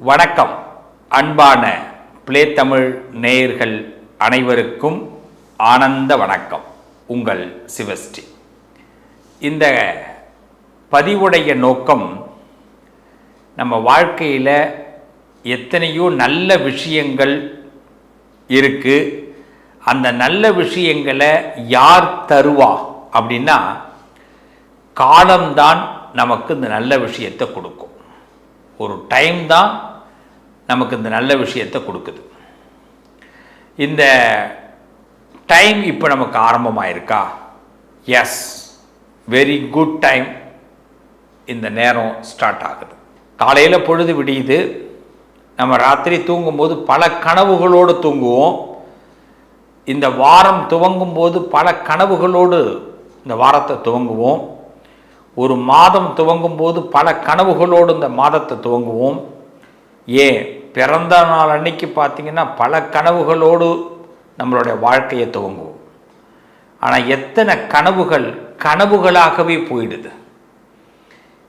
வணக்கம். அன்பான பிளே தமிழ் நேயர்கள் அனைவருக்கும் ஆனந்த வணக்கம். உங்கள் சிவஸ்ரீ. இந்த பதிவுடைய நோக்கம் நம்ம வாழ்க்கையில் எத்தனையோ நல்ல விஷயங்கள் இருக்குது அந்த நல்ல விஷயங்களை யார் தருவா அப்படின்னா காலம்தான் நமக்கு இந்த நல்ல விஷயத்தை கொடுக்கும். ஒரு டைம் தான் நமக்கு இந்த நல்ல விஷயத்தை கொடுக்குது. இந்த டைம் இப்போ நமக்கு ஆரம்பமாயிருக்கா? எஸ் வெரி குட் டைம் இந்த நேரம் ஸ்டார்ட் ஆகுது. காலையில் பொழுது விடியுது. நம்ம ராத்திரி தூங்கும்போது பல கனவுகளோடு தூங்குவோம். இந்த வாரம் துவங்கும் போது பல கனவுகளோடு இந்த வாரத்தை துவங்குவோம். ஒரு மாதம் துவங்கும் போது பல கனவுகளோடு இந்த மாதத்தை துவங்குவோம். ஏன்? பிறந்த நாள் அன்னைக்கு பார்த்தீங்கன்னா பல கனவுகளோடு நம்மளுடைய வாழ்க்கையை துவங்குவோம். ஆனால் எத்தனை கனவுகள் கனவுகளாகவே போயிடுது.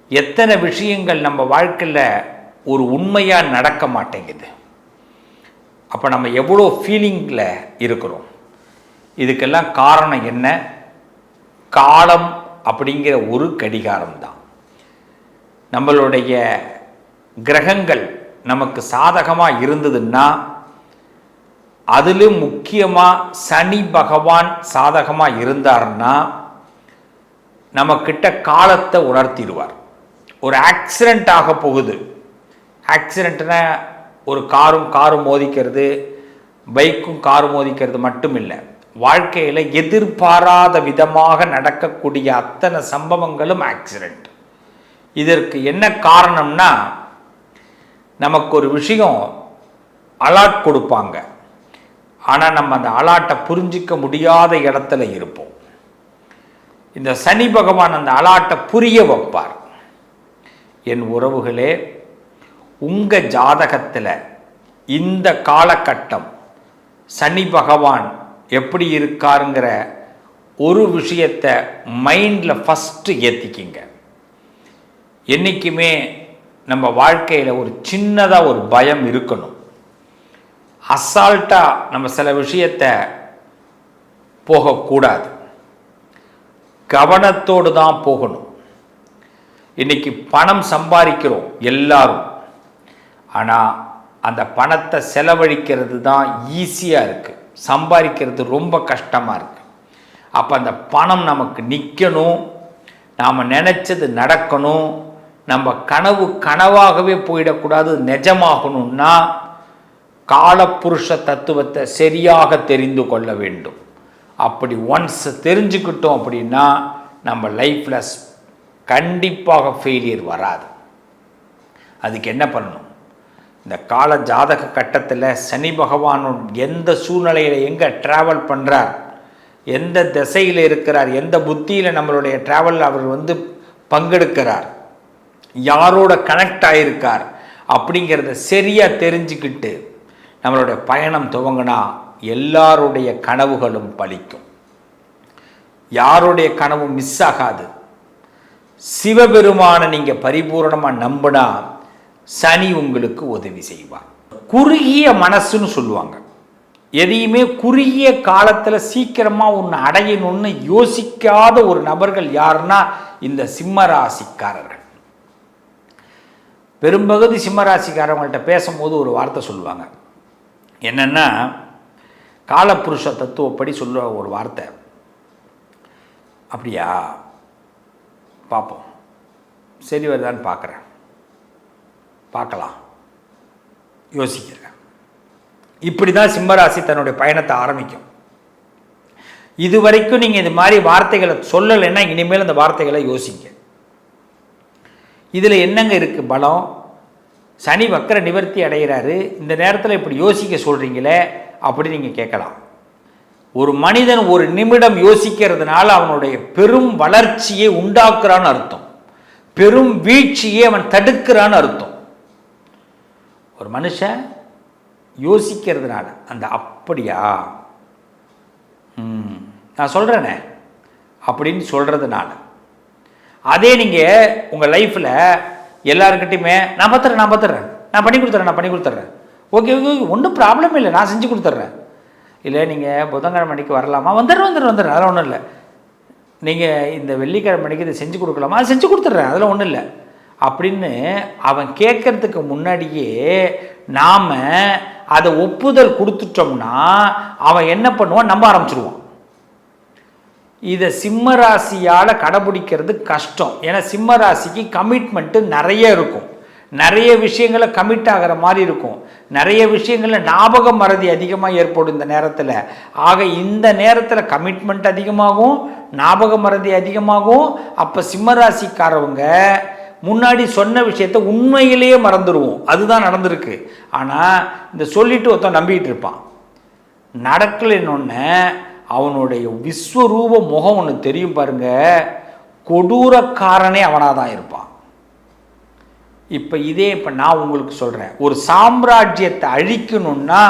எத்தனை விஷயங்கள் நம்ம வாழ்க்கையில் ஒரு உண்மையாக நடக்க மாட்டேங்குது. அப்போ நம்ம எவ்வளோ ஃபீலிங்கில் இருக்கிறோம். இதுக்கெல்லாம் காரணம் என்ன? காலம் அப்படிங்கிற ஒரு கடிகாரம்தான். நம்மளுடைய கிரகங்கள் நமக்கு சாதகமாக இருந்ததுன்னா அதிலும் முக்கியமாக சனி பகவான் சாதகமாக இருந்தார்னா நம்மக்கிட்ட காலத்தை உணர்த்திடுவார். ஒரு ஆக்சிடெண்ட் ஆக போகுது. ஆக்சிடெண்ட்னா ஒரு காரும் காரும் மோதிக்கிறது பைக்கும் காரும் மோதிக்கிறது மட்டும் இல்லை வாழ்க்கையில் எதிர்பாராத விதமாக நடக்கக்கூடிய அத்தனை சம்பவங்களும் ஆக்சிடெண்ட் இதற்கு என்ன காரணம்னா நமக்கு ஒரு விஷயம் அலாட் கொடுப்பாங்க. ஆனால் நம்ம அந்த அலாட்டை புரிஞ்சிக்க முடியாத இடத்துல இருப்போம். இந்த சனி பகவான் அந்த அலாட்டை புரிய வைப்பார். என் உறவுகளே உங்கள் ஜாதகத்தில் இந்த காலகட்டம் சனி பகவான் எப்படி இருக்காருங்கிற ஒரு விஷயத்தை மைண்டில் ஃபஸ்ட்டு ஏற்றிக்கிங்க என்றைக்குமே நம்ம வாழ்க்கையில் ஒரு சின்னதாக ஒரு பயம் இருக்கணும். அசால்ட்டாக நம்ம சில விஷயத்தை போகக்கூடாது. கவனத்தோடு தான் போகணும். இன்றைக்கி பணம் சம்பாதிக்கிறோம் எல்லாரும். ஆனால் அந்த பணத்தை செலவழிக்கிறது தான் ஈஸியாக இருக்குது சம்பாதிக்கிறது ரொம்ப கஷ்டமாக இருக்குது அப்போ அந்த பணம் நமக்கு நிற்கணும் நாம் நினச்சது நடக்கணும் நம்ம கனவு கனவாகவே போயிடக்கூடாது நிஜமாகணும்னா காலப்புருஷ தத்துவத்தை சரியாக தெரிந்து கொள்ள வேண்டும். அப்படி ஒன்ஸ் தெரிஞ்சுக்கிட்டோம் அப்படின்னா நம்ம லைஃப்பில் கண்டிப்பாக ஃபெயிலியர் வராது. அதுக்கு என்ன பண்ணணும்? இந்த கால ஜாதக கட்டத்தில் சனி பகவான் எந்த சூழ்நிலையில் எங்கே ட்ராவல் பண்ணுறார் எந்த திசையில் இருக்கிறார் எந்த புத்தியில் நம்மளுடைய ட்ராவல் அவர் வந்து பங்கெடுக்கிறார் யாரோட கனெக்ட் ஆகியிருக்கார் அப்படிங்கிறத சரியாக தெரிஞ்சுக்கிட்டு நம்மளுடைய பயணம் துவங்கினா எல்லாருடைய கனவுகளும் பலிக்கும். யாருடைய கனவும் மிஸ் ஆகாது. சிவபெருமானை நீங்கள் பரிபூரணமாக நம்பினா சனி உங்களுக்கு உதவி செய்வார். குறுகிய மனசுன்னு சொல்லுவாங்க. எதையுமே குறுகிய காலத்தில் சீக்கிரமாக ஒன்று அடையணும்னு யோசிக்காத ஒரு நபர்கள் யாருன்னா இந்த சிம்ம ராசிக்காரர்கள் பெரும்பகுதி சிம்மராசிக்காரவங்கள்ட்ட பேசும்போது ஒரு வார்த்தை சொல்லுவாங்க. என்னென்னா காலப்புருஷ தத்துவப்படி சொல்ல ஒரு வார்த்தை. அப்படியா? பார்ப்போம் சரி வருதான்னு பார்க்குறேன் பார்க்கலாம். யோசிக்கிறேன். இப்படி தான் சிம்மராசி தன்னுடைய பயணத்தை ஆரம்பிக்கும். இது வரைக்கும் நீங்கள் இது மாதிரி வார்த்தைகளை சொல்லலைன்னா இனிமேல் அந்த வார்த்தைகளை யோசிங்க. இதில் என்னங்க இருக்குது பலம்? சனி வக்கர நிவர்த்தி அடைகிறாரு. இந்த நேரத்தில் இப்படி யோசிக்க சொல்கிறீங்களே அப்படி நீங்கள் கேட்கலாம். ஒரு மனிதன் ஒரு நிமிடம் யோசிக்கிறதுனால அவனுடைய பெரும் வளர்ச்சியை உண்டாக்குறான்னு அர்த்தம். பெரும் வீழ்ச்சியை அவன் தடுக்கிறான்னு அர்த்தம். ஒரு மனுஷன் யோசிக்கிறதுனால அந்த அப்படியா? ம், நான் சொல்கிறேனே அப்படின்னு சொல்கிறதுனால அதே நீங்கள் உங்கள் லைஃப்பில் எல்லாருக்கிட்டையுமே நான் பார்த்துறேன் நான் பார்த்துறேன் நான் பண்ணி கொடுத்துட்றேன் நான் பண்ணி கொடுத்துட்றேன் ஓகே ஓகே ஒன்றும் ப்ராப்ளம் இல்லை. நான் செஞ்சு கொடுத்துட்றேன் இல்லை நீங்கள் புதன்கிழமை மணிக்கு வரலாமா? வந்துடுறேன் வந்துடுறேன் வந்துடுறேன் அதெல்லாம் ஒன்றும் இல்லை. நீங்கள் இந்த வெள்ளிக்கிழமை மணிக்கு இதை செஞ்சு கொடுக்கலாமா? அதை செஞ்சு கொடுத்துட்றேன் அதெல்லாம் ஒன்றும் இல்லை. அப்படின்னு அவன் கேட்கறதுக்கு முன்னாடியே நாம் அதை ஒப்புதல் கொடுத்துட்டோம்னா அவன் என்ன பண்ணுவான்? நம்ப ஆரம்பிச்சிருவான். இதை சிம்ம ராசியால் கடைபிடிக்கிறது கஷ்டம். ஏன்னா சிம்ம ராசிக்கு கமிட்மெண்ட்டு நிறைய இருக்கும். நிறைய விஷயங்களை கமிட் ஆகிற மாதிரி இருக்கும். நிறைய விஷயங்களில் ஞாபக மறதி அதிகமாக ஏற்படும் இந்த நேரத்தில். ஆக இந்த நேரத்தில் கமிட்மெண்ட் அதிகமாகும் ஞாபக மறதி அதிகமாகும். அப்போ சிம்ம ராசிக்காரவங்க முன்னாடி சொன்ன விஷயத்த உண்மையிலேயே மறந்துடுவோம். அதுதான் நடந்திருக்கு. ஆனால் இந்த சொல்லிட்டு ஒருத்தன் நம்பிக்கிட்டு இருப்பான். நடக்கலைன்னு அவனுடைய விஸ்வரூப முகம் ஒன்று தெரியும் பாருங்க. கொடூரக்காரனே அவனாக தான் இருப்பான். இப்போ இதே இப்போ நான் உங்களுக்கு சொல்கிறேன் ஒரு சாம்ராஜ்யத்தை அழிக்கணும்னா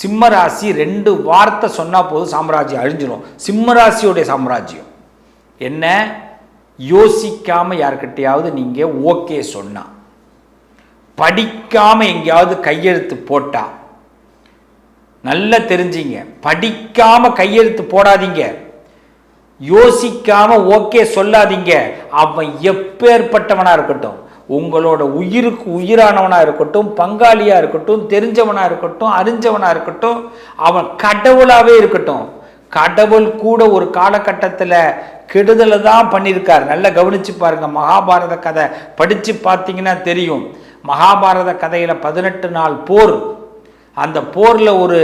சிம்மராசி ரெண்டு வார்த்தை சொன்னால் போதும் சாம்ராஜ்யம் அழிஞ்சிடும் சிம்மராசியோடைய சாம்ராஜ்யம். என்ன? யோசிக்காமல் யார்கிட்டையாவது நீங்கள் ஓகே சொன்னா படிக்காமல் எங்கேயாவது கையெழுத்து போட்டா நல்லா தெரிஞ்சிங்க படிக்காம கையெழுத்து போடாதீங்க யோசிக்காம ஓகே சொல்லாதீங்க அவன் எப்பேற்பட்டவனா இருக்கட்டும் உங்களோட உயிருக்கு உயிரானவனா இருக்கட்டும் பங்காளியா இருக்கட்டும் தெரிஞ்சவனா இருக்கட்டும் அறிஞ்சவனா இருக்கட்டும் அவன் கடவுளாவே இருக்கட்டும் கடவுள் கூட ஒரு காலகட்டத்தில் கெடுதலை தான் பண்ணியிருக்கார். நல்லா கவனிச்சு பாருங்கள் மகாபாரத கதை. படித்து பார்த்தீங்கன்னா தெரியும். மகாபாரத கதையில் பதினெட்டு நாள் போர். அந்த போரில் ஒரு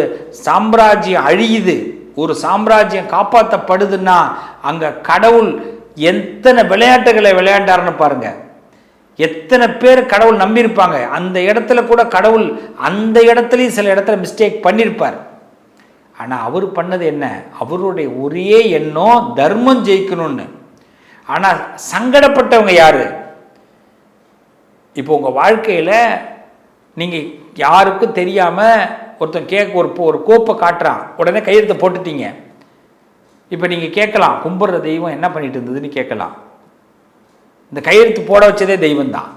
சாம்ராஜ்யம் அழியுது. ஒரு சாம்ராஜ்யம் காப்பாற்றப்படுதுன்னா அங்கே கடவுள் எத்தனை விளையாட்டுகளை விளையாண்டாருன்னு பாருங்கள் எத்தனை பேர் கடவுள் நம்பியிருப்பாங்க. அந்த இடத்துல கூட கடவுள் அந்த இடத்துலையும் சில இடத்துல மிஸ்டேக் பண்ணியிருப்பார். ஆனால் அவர் பண்ணது என்ன? அவருடைய ஒரே எண்ணம் தர்மம் ஜெயிக்கணும்னு. ஆனால் சங்கடப்பட்டவங்க யார்? இப்போ உங்கள் வாழ்க்கையில் நீங்கள் யாருக்கும் தெரியாமல் ஒருத்தன் கேக் ஒரு ஒரு கோப்பை காட்டுறான். உடனே கையெழுத்தை போட்டுட்டீங்க. இப்போ நீங்கள் கேட்கலாம் கும்பிட்ற தெய்வம் என்ன பண்ணிட்டு இருந்ததுன்னு கேட்கலாம். இந்த கையெழுத்து போட வச்சதே தெய்வம் தான்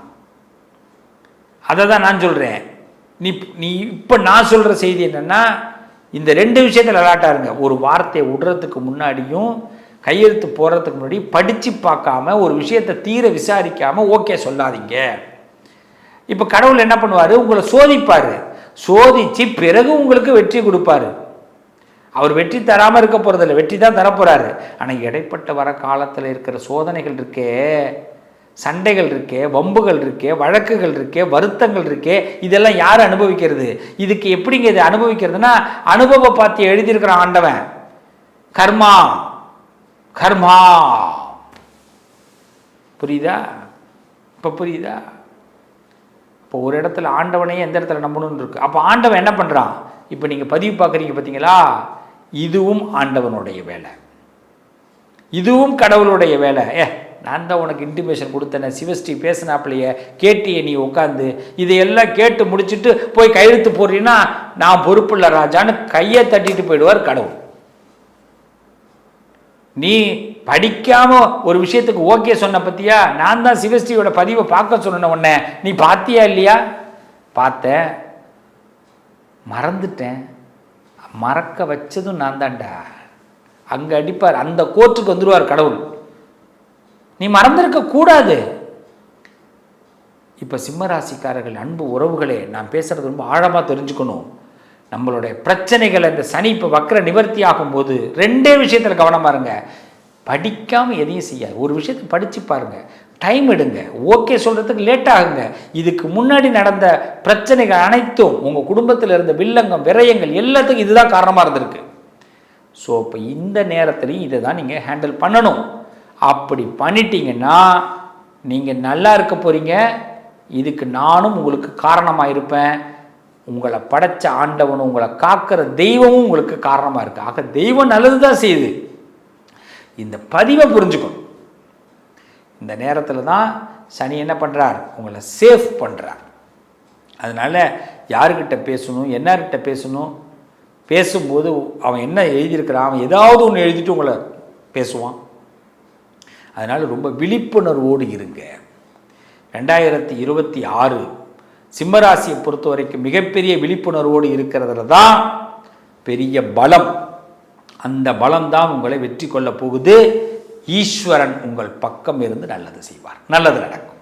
அதை தான் நான் சொல்கிறேன் நீ நீ இப்போ நான் சொல்கிற செய்தி என்னென்னா இந்த ரெண்டு விஷயத்தில் அலாட்டாக இருங்க. ஒரு வார்த்தையை விடுறதுக்கு முன்னாடியும் கையெழுத்து போடுறதுக்கு முன்னாடி படித்து பார்க்காம ஒரு விஷயத்தை தீர விசாரிக்காமல் ஓகே சொல்லாதீங்க. இப்போ கடவுள் என்ன பண்ணுவார்? உங்களை சோதிப்பார். சோதித்து பிறகு உங்களுக்கு வெற்றி கொடுப்பாரு. அவர் வெற்றி தராமல் இருக்க போகிறதில்ல வெற்றி தான் தரப்போகிறாரு ஆனால் இடைப்பட்ட வர காலத்தில் இருக்கிற சோதனைகள் இருக்கே. சண்டைகள் இருக்கே வம்புகள் இருக்கே வழக்குகள் இருக்கே வருத்தங்கள் இருக்கே இதெல்லாம் யார் அனுபவிக்கிறது? இதுக்கு எப்படிங்க இது அனுபவிக்கிறதுனா அனுபவ பார்த்து எழுதியிருக்கிற ஆண்டவன். கர்மா. கர்மா. புரியுதா? இப்போ புரியுதா? இப்போ ஒரு இடத்துல ஆண்டவனையே எந்த இடத்துல நம்பணும்னு இருக்கு? அப்போ ஆண்டவன் என்ன பண்ணுறான் இப்போ நீங்கள் பதிவு பார்க்குறீங்க பார்த்தீங்களா இதுவும் ஆண்டவனுடைய வேலை. இதுவும் கடவுளுடைய வேலை. ஏ நான் தான் உனக்கு இன்டிமேஷன் கொடுத்தேன் சிவஸ்ரீ பேசினாப்பிலையே கேட்டியே நீ உட்காந்து இதையெல்லாம் கேட்டு முடிச்சுட்டு போய் கையெழுத்து போடுறீன்னா நான் பொறுப்பில்ல ராஜான்னு கையை தட்டிட்டு போயிடுவார் கடவுள். நீ படிக்காம ஒரு விஷயத்துக்கு ஓகே சொன்ன பத்தியா? நான் தான் சிவஸ்ரீயோட பதிவை பார்க்க சொன்ன உன்ன. நீ பார்த்தியா இல்லையா? பார்த்தேன். மறந்துட்டேன். மறக்க வச்சதும் நான் தான்டா. அங்கே அடிப்பார். அந்த கோர்ட்டுக்கு வந்துடுவார் கடவுள். நீ மறந்திருக்க கூடாது. இப்போ சிம்மராசிக்காரர்கள் அன்பு உறவுகளே நான் பேசுறது ரொம்ப ஆழமாக தெரிஞ்சுக்கணும். நம்மளுடைய பிரச்சனைகளை இந்த சனி இப்போ வக்கர நிவர்த்தி ஆகும்போது ரெண்டே விஷயத்தில் கவனமாக இருங்க. படிக்காமல் எதையும் செய்யாது. ஒரு விஷயத்தை படித்து பாருங்க. டைம் எடுங்க. ஓகே சொல்கிறதுக்கு லேட் ஆகுங்க. இதுக்கு முன்னாடி நடந்த பிரச்சனைகள் அனைத்தும் உங்கள் குடும்பத்தில் இருந்த வில்லங்கம் விரயங்கள் எல்லாத்துக்கும் இதுதான் காரணமாக இருந்திருக்கு. ஸோ இப்போ இந்த நேரத்துலையும் இதை தான் நீங்கள் ஹேண்டில் பண்ணணும். அப்படி பண்ணிட்டீங்கன்னா நீங்கள் நல்லா இருக்க போகிறீங்க இதுக்கு நானும் உங்களுக்கு காரணமாக இருப்பேன். உங்களை படைச்ச ஆண்டவனும் உங்களை காக்கிற தெய்வமும் உங்களுக்கு காரணமாக இருக்குது ஆக தெய்வம் நல்லது தான் செய்யுது. இந்த பதிவை புரிஞ்சுக்கணும். இந்த நேரத்தில் தான் சனி என்ன பண்ணுறார் உங்களை சேஃப் பண்ணுறார் அதனால் யாருக்கிட்ட பேசணும் என்னார்கிட்ட பேசணும்? பேசும்போது அவன் என்ன எழுதியிருக்கிறான்? அவன் ஏதாவது ஒன்று எழுதிட்டு உங்களை பேசுவான். அதனால் ரொம்ப விழிப்புணர்வோடு இருங்க. ரெண்டாயிரத்தி இருபத்தி ஆறு சிம்மராசியை பொறுத்த வரைக்கும் மிகப்பெரிய விழிப்புணர்வோடு இருக்கிறதுல தான் பெரிய பலம். அந்த பலம்தான் உங்களை வெற்றி கொள்ளப் போகுது. ஈஸ்வரன் உங்கள் பக்கம் இருந்து நல்லது செய்வார். நல்லது நடக்கும்.